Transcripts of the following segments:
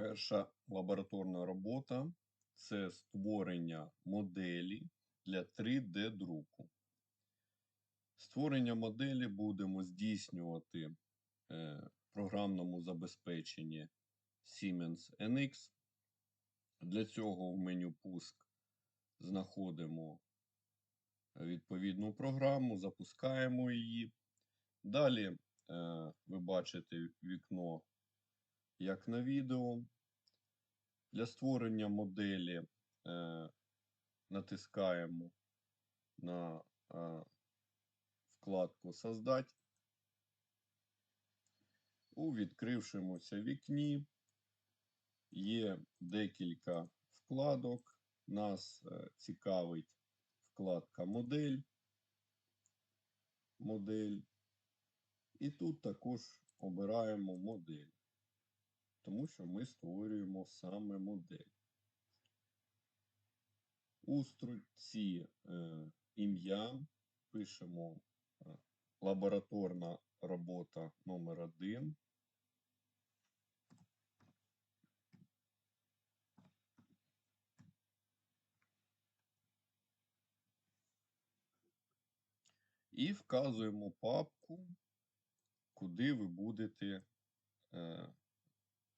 Перша лабораторна робота це створення моделі для 3D-друку. Створення моделі будемо здійснювати е, в програмному забезпеченні Siemens NX. Для цього в меню Пуск знаходимо відповідну програму, запускаємо її. Далі е, ви бачите вікно, як на відео. Для створення моделі е, натискаємо на е, вкладку Создать. У відкрившомуся вікні є декілька вкладок. Нас е, цікавить вкладка Модель. Модель. І тут також обираємо модель, тому що ми створюємо саме модель. У строчці е, ім'я пишемо е, лабораторна робота номер 1 І вказуємо папку, куди ви будете е,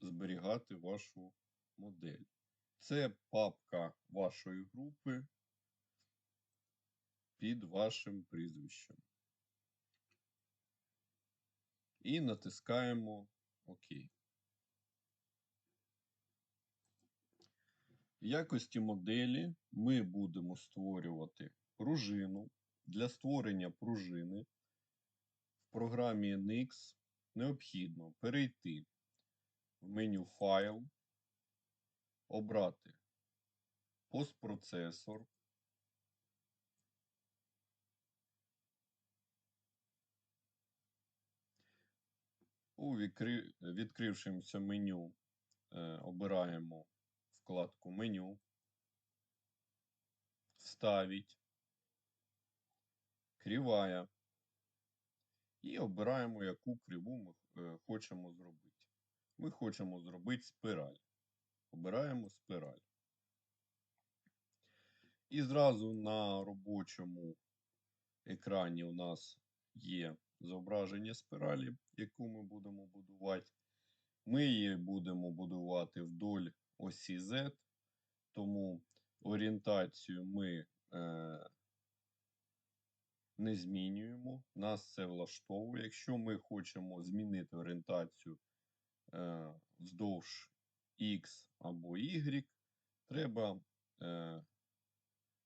зберігати вашу модель. Це папка вашої групи під вашим прізвищем. І натискаємо ОК. В якості моделі ми будемо створювати пружину. Для створення пружини в програмі NX необхідно перейти в меню Файл, обрати постпроцесор, у відкрившимся меню е, обираємо вкладку меню, вставить, кривая. І обираємо, яку криву ми е, хочемо зробити. Ми хочемо зробити спираль. Обираємо спираль. І зразу на робочому екрані у нас є зображення спиралі, яку ми будемо будувати. Ми її будемо будувати вдоль осі Z, тому орієнтацію ми е, не змінюємо. Нас це влаштовує. Якщо ми хочемо змінити орієнтацію е, вздовж X або Y, треба е,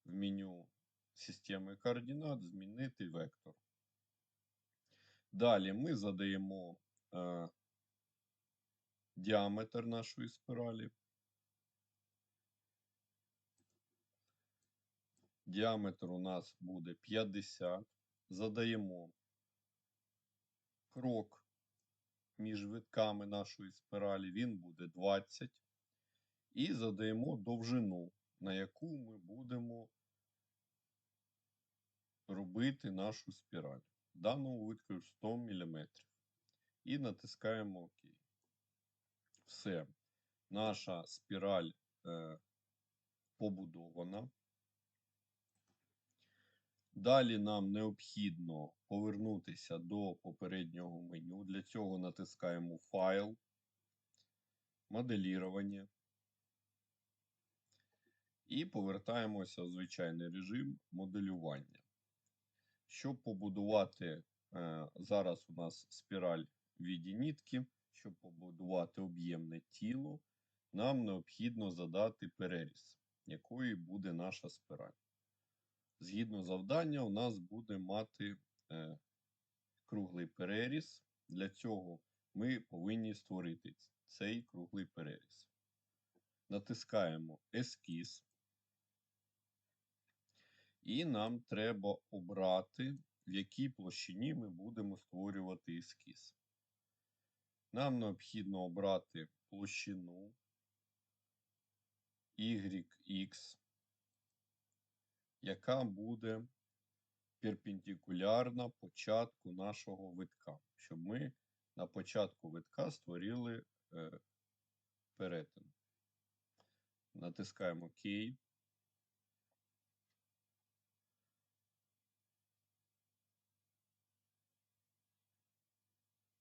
в меню системи координат змінити вектор. Далі ми задаємо е, діаметр нашої спіралі. Діаметр у нас буде 50. Задаємо крок між витками нашої спіралі, він буде 20. І задаємо довжину, на яку ми будемо робити нашу спіраль. В даному випадку 100 мм. І натискаємо ОК. Все. Наша спіраль е, побудована. Далі нам необхідно повернутися до попереднього меню. Для цього натискаємо Файл, моделірування і повертаємося в звичайний режим моделювання. Щоб побудувати, е, зараз у нас спіраль в віді нітки, щоб побудувати об'ємне тіло, нам необхідно задати переріз, якою буде наша спіраль. Згідно завдання, у нас буде мати е, круглий переріз. Для цього ми повинні створити цей круглий переріз. Натискаємо Ескіз. І нам треба обрати, в якій площині ми будемо створювати ескіз. Нам необхідно обрати площину YX яка буде перпендикулярна початку нашого витка, щоб ми на початку витка створили е, перетин. Натискаємо ОК.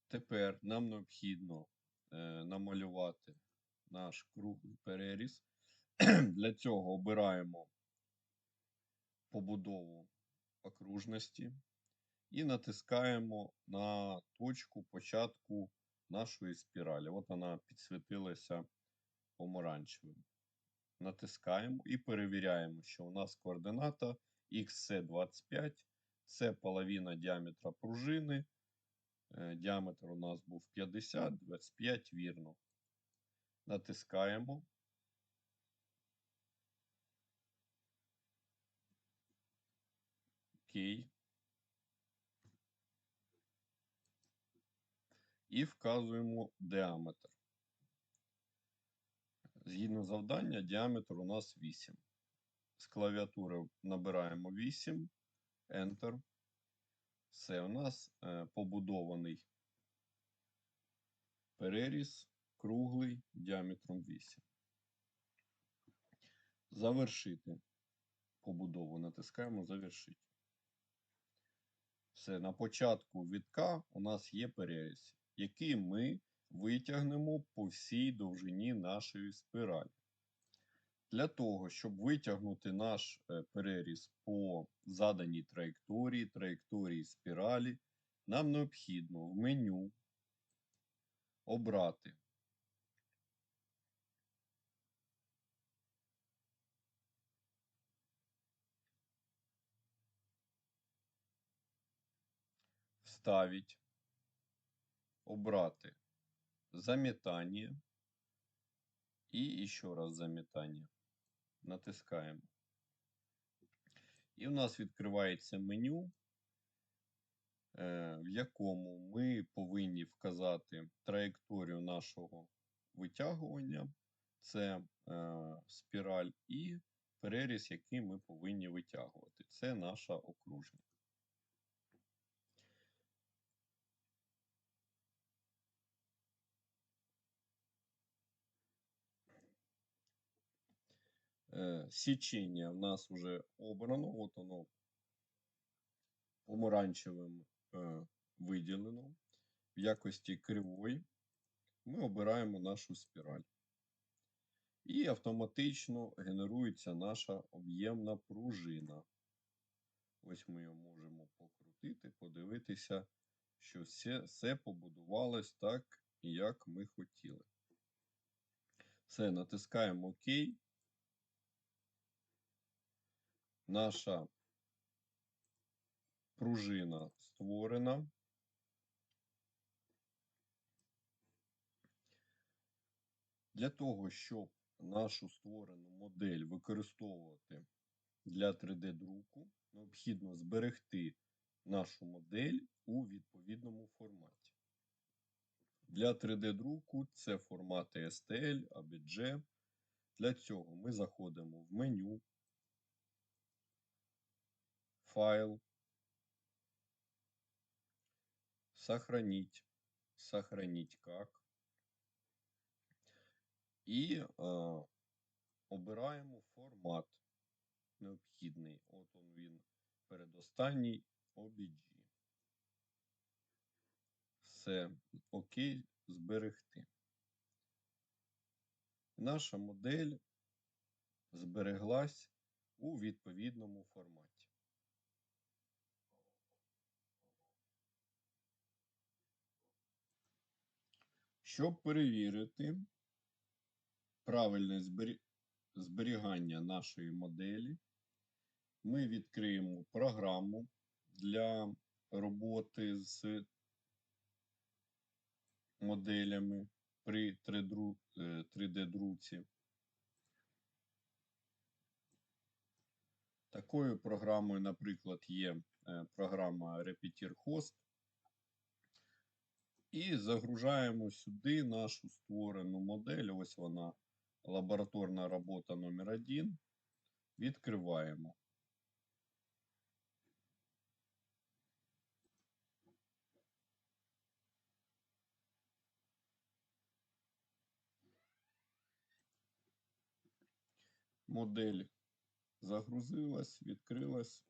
Тепер нам необхідно е, намалювати наш круглий переріз. Для цього обираємо побудову окружності і натискаємо на точку початку нашої спіралі. От вона підсвітилася помаранчевим. Натискаємо і перевіряємо, що у нас координата XC25, це половина діаметра пружини. Е, Діаметр у нас був 50, 25, вірно. Натискаємо. Окей. І вказуємо діаметр. Згідно завдання, діаметр у нас 8. З клавіатури набираємо 8, Enter. Все, у нас е, побудований переріз круглий діаметром 8. Завершити побудову. Натискаємо Завершити. Все, на початку вітка у нас є переріз, який ми витягнемо по всій довжині нашої спіралі. Для того, щоб витягнути наш е, переріз по заданій траєкторії, траєкторії спіралі, нам необхідно в меню обрати вставить, обрати заметание и еще раз заметание. Натискаємо. І у нас відкривається меню, е, в якому ми повинні вказати траєкторію нашого витягування. Це е, спіраль і переріз, який ми повинні витягувати. Це наша окружність. Е, Січення в нас вже обрано, от воно помаранчевим е, виділено. В якості кривої ми обираємо нашу спіраль. І автоматично генерується наша об'ємна пружина. Ось ми її можемо покрутити, подивитися, що все, все побудувалось так, як ми хотіли. Все, натискаємо ОК. Наша пружина створена. Для того, щоб нашу створену модель використовувати для 3D-друку, необхідно зберегти нашу модель у відповідному форматі. Для 3D-друку це формати STL, ABG. Для цього ми заходимо в меню, файл, сохранить, сохранить как. І е, обираємо формат необхідний. От он він передостанній OBG. Все, окей, зберегти. Наша модель збереглась у відповідному форматі. Щоб перевірити правильне зберігання нашої моделі, ми відкриємо програму для роботи з моделями при 3D-друці. Такою програмою, наприклад, є е, програма Repeater Host. І загружаємо сюди нашу створену модель. Ось вона, лабораторна робота номер 1 Відкриваємо. Модель загрузилась, відкрилась.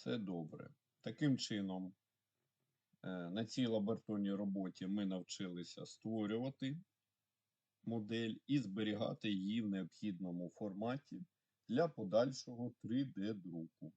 Все добре. Таким чином, е, на цій лабораторній роботі ми навчилися створювати модель і зберігати її в необхідному форматі для подальшого 3D друку.